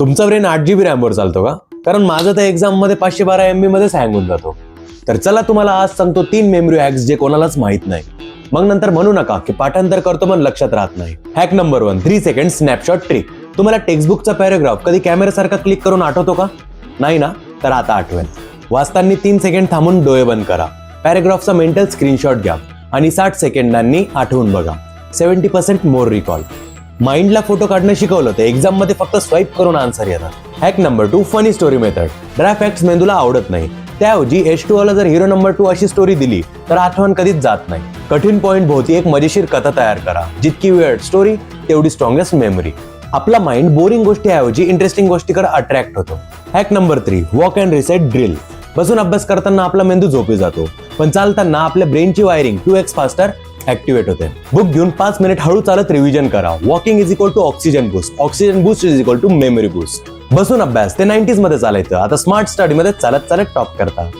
तुमचा ब्रेन आठ जीबी रॅमवर चालतो का? कारण माझं तर एक्झाममध्ये पाचशे बारा एम बीमध्येच हँग होऊन जातो. तर चला तुम्हाला आज सांगतो तीन मेमरी हॅक्स जे कोणालाच माहीत नाही. मग नंतर म्हणू नका की पाठांतर करतो पण लक्षात राहत नाही. Hack number one three second snapshot trick तुम्हाला टेक्स्टबुकचा पॅरेग्राफ कधी कॅमेऱ्यासारखा क्लिक करून आठवतो का? नाही ना? तर आता आठवेल. वाचताना तीन सेकंड थांबून डोळे बंद करा. पॅरेग्राफचा मेंटल स्क्रीनशॉट घ्या. आणि साठ सेकंडांनी आठवून बघा. सेव्हन्टी पर्सेंट मोर रिकॉल माइंडला फोटो काढणं शिकवलं तर एक्झाममध्ये फक्त स्वाईप करून आन्सर येतात. Hack number two funny story method dry facts मेंदूला आवडत नाही. त्याऐवजी एच टू ला जर हिरो नंबर टू अशी स्टोरी दिली तर आठवण कधीच जात नाही. कठीण पॉइंट भोवती एक मजेशीर कथा तयार करा. जितकी वेळ स्टोरी तेवढी स्ट्रॉंगेस्ट मेमरी आपला माइंड बोरिंग गोष्टीऐवजी इंटरेस्टिंग गोष्टीकडे अट्रॅक्ट होतो. Hack number three walk and reset drill बसून अभ्यास करताना आपला मेंदू झोपी जातो. पण चालताना आपल्या ब्रेनची wiring two X faster activate होते. बुक घेऊन पाच मिनिट हळू चालत रिव्हिजन करा. Walking is equal to oxygen boost oxygen boost is equal to memory boost बसून अभ्यास. ते नाईन्टीजमध्ये चालायचं. आता स्मार्ट स्टडी मध्ये चालत चालत टॉप करता.